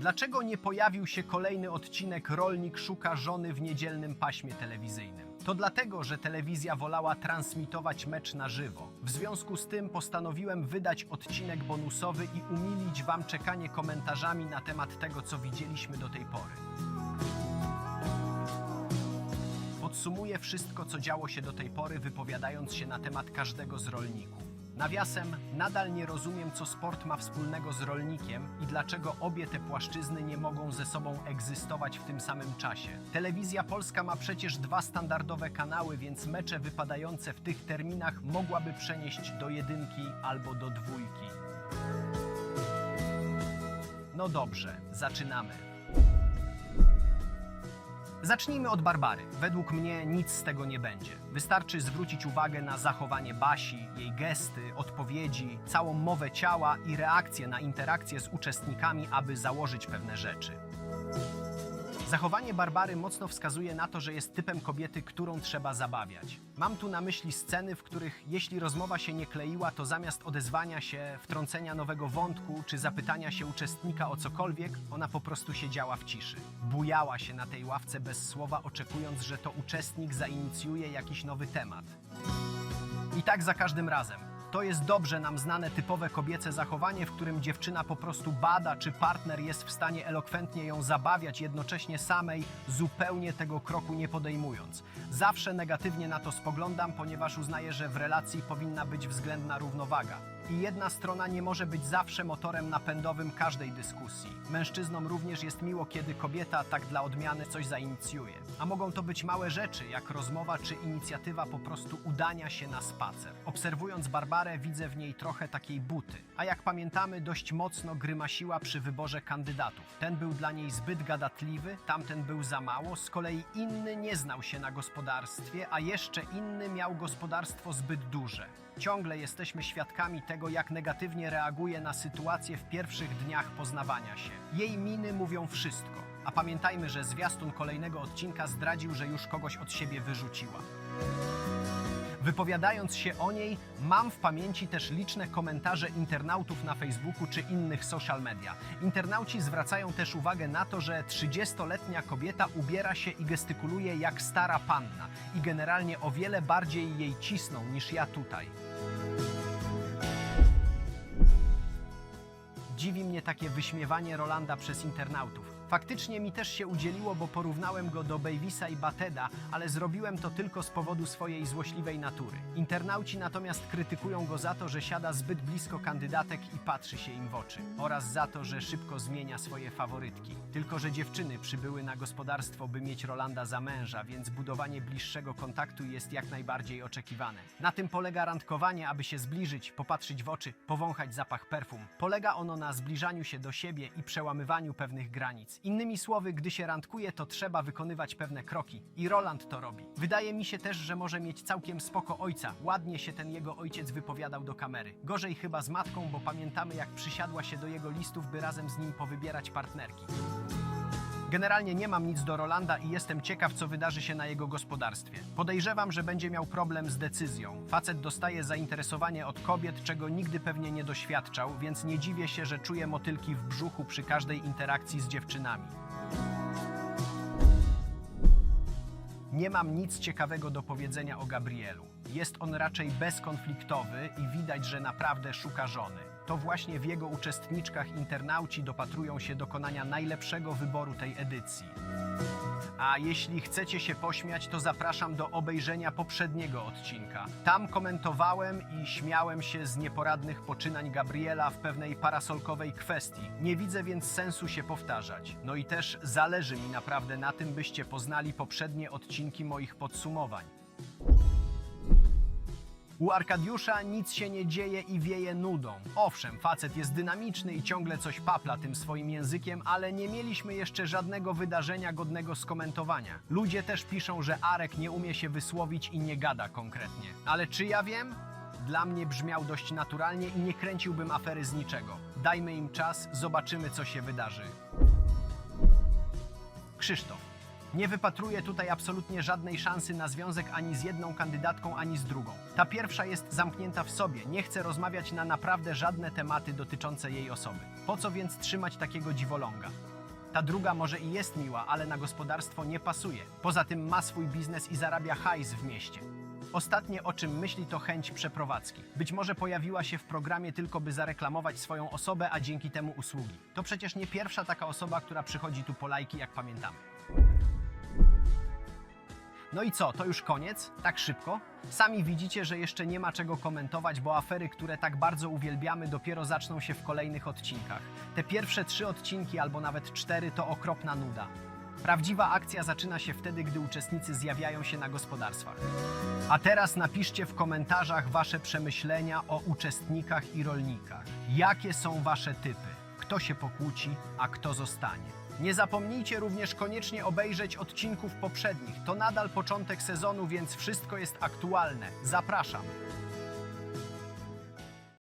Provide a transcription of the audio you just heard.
Dlaczego nie pojawił się kolejny odcinek Rolnik szuka żony w niedzielnym paśmie telewizyjnym? To dlatego, że telewizja wolała transmitować mecz na żywo. W związku z tym postanowiłem wydać odcinek bonusowy i umilić Wam czekanie komentarzami na temat tego, co widzieliśmy do tej pory. Podsumuję wszystko, co działo się do tej pory, wypowiadając się na temat każdego z rolników. Nawiasem, nadal nie rozumiem, co sport ma wspólnego z rolnikiem i dlaczego obie te płaszczyzny nie mogą ze sobą egzystować w tym samym czasie. Telewizja Polska ma przecież dwa standardowe kanały, więc mecze wypadające w tych terminach mogłaby przenieść do jedynki albo do dwójki. No dobrze, zaczynamy. Zacznijmy od Barbary. Według mnie nic z tego nie będzie. Wystarczy zwrócić uwagę na zachowanie Basi, jej gesty, odpowiedzi, całą mowę ciała i reakcję na interakcję z uczestnikami, aby założyć pewne rzeczy. Zachowanie Barbary mocno wskazuje na to, że jest typem kobiety, którą trzeba zabawiać. Mam tu na myśli sceny, w których jeśli rozmowa się nie kleiła, to zamiast odezwania się, wtrącenia nowego wątku czy zapytania się uczestnika o cokolwiek, ona po prostu siedziała w ciszy. Bujała się na tej ławce bez słowa, oczekując, że to uczestnik zainicjuje jakiś nowy temat. I tak za każdym razem. To jest dobrze nam znane typowe kobiece zachowanie, w którym dziewczyna po prostu bada, czy partner jest w stanie elokwentnie ją zabawiać, jednocześnie samej zupełnie tego kroku nie podejmując. Zawsze negatywnie na to spoglądam, ponieważ uznaję, że w relacji powinna być względna równowaga. I jedna strona nie może być zawsze motorem napędowym każdej dyskusji. Mężczyznom również jest miło, kiedy kobieta tak dla odmiany coś zainicjuje. A mogą to być małe rzeczy, jak rozmowa czy inicjatywa po prostu udania się na spacer. Obserwując Barbarę, widzę w niej trochę takiej buty. A jak pamiętamy, dość mocno grymasiła przy wyborze kandydatów. Ten był dla niej zbyt gadatliwy, tamten był za mało, z kolei inny nie znał się na gospodarstwie, a jeszcze inny miał gospodarstwo zbyt duże. Ciągle jesteśmy świadkami tego, jak negatywnie reaguje na sytuację w pierwszych dniach poznawania się. Jej miny mówią wszystko. A pamiętajmy, że zwiastun kolejnego odcinka zdradził, że już kogoś od siebie wyrzuciła. Wypowiadając się o niej, mam w pamięci też liczne komentarze internautów na Facebooku czy innych social media. Internauci zwracają też uwagę na to, że 30-letnia kobieta ubiera się i gestykuluje jak stara panna i generalnie o wiele bardziej jej cisną niż ja tutaj. Dziwi mnie takie wyśmiewanie Rolanda przez internautów. Faktycznie mi też się udzieliło, bo porównałem go do Bavisa i Bateda, ale zrobiłem to tylko z powodu swojej złośliwej natury. Internauci natomiast krytykują go za to, że siada zbyt blisko kandydatek i patrzy się im w oczy, oraz za to, że szybko zmienia swoje faworytki. Tylko, że dziewczyny przybyły na gospodarstwo, by mieć Rolanda za męża, więc budowanie bliższego kontaktu jest jak najbardziej oczekiwane. Na tym polega randkowanie, aby się zbliżyć, popatrzeć w oczy, powąchać zapach perfum. Polega ono na zbliżaniu się do siebie i przełamywaniu pewnych granic. Innymi słowy, gdy się randkuje, to trzeba wykonywać pewne kroki. I Roland to robi. Wydaje mi się też, że może mieć całkiem spoko ojca. Ładnie się ten jego ojciec wypowiadał do kamery. Gorzej chyba z matką, bo pamiętamy jak przysiadła się do jego listów, by razem z nim powybierać partnerki. Generalnie nie mam nic do Rolanda i jestem ciekaw, co wydarzy się na jego gospodarstwie. Podejrzewam, że będzie miał problem z decyzją. Facet dostaje zainteresowanie od kobiet, czego nigdy pewnie nie doświadczał, więc nie dziwię się, że czuje motylki w brzuchu przy każdej interakcji z dziewczynami. Nie mam nic ciekawego do powiedzenia o Gabrielu. Jest on raczej bezkonfliktowy i widać, że naprawdę szuka żony. To właśnie w jego uczestniczkach internauci dopatrują się dokonania najlepszego wyboru tej edycji. A jeśli chcecie się pośmiać, to zapraszam do obejrzenia poprzedniego odcinka. Tam komentowałem i śmiałem się z nieporadnych poczynań Gabriela w pewnej parasolkowej kwestii. Nie widzę więc sensu się powtarzać. No i też zależy mi naprawdę na tym, byście poznali poprzednie odcinki moich podsumowań. U Arkadiusza nic się nie dzieje i wieje nudą. Owszem, facet jest dynamiczny i ciągle coś papla tym swoim językiem, ale nie mieliśmy jeszcze żadnego wydarzenia godnego skomentowania. Ludzie też piszą, że Arek nie umie się wysłowić i nie gada konkretnie. Ale czy ja wiem? Dla mnie brzmiał dość naturalnie i nie kręciłbym afery z niczego. Dajmy im czas, zobaczymy co się wydarzy. Krzysztof. Nie wypatruję tutaj absolutnie żadnej szansy na związek ani z jedną kandydatką, ani z drugą. Ta pierwsza jest zamknięta w sobie, nie chce rozmawiać na naprawdę żadne tematy dotyczące jej osoby. Po co więc trzymać takiego dziwoląga? Ta druga może i jest miła, ale na gospodarstwo nie pasuje. Poza tym ma swój biznes i zarabia hajs w mieście. Ostatnie o czym myśli to chęć przeprowadzki. Być może pojawiła się w programie tylko by zareklamować swoją osobę, a dzięki temu usługi. To przecież nie pierwsza taka osoba, która przychodzi tu po lajki, jak pamiętamy. No i co, to już koniec? Tak szybko? Sami widzicie, że jeszcze nie ma czego komentować, bo afery, które tak bardzo uwielbiamy, dopiero zaczną się w kolejnych odcinkach. Te pierwsze trzy odcinki albo nawet cztery to okropna nuda. Prawdziwa akcja zaczyna się wtedy, gdy uczestnicy zjawiają się na gospodarstwach. A teraz napiszcie w komentarzach wasze przemyślenia o uczestnikach i rolnikach. Jakie są wasze typy? Kto się pokłóci, a kto zostanie? Nie zapomnijcie również koniecznie obejrzeć odcinków poprzednich. To nadal początek sezonu, więc wszystko jest aktualne. Zapraszam.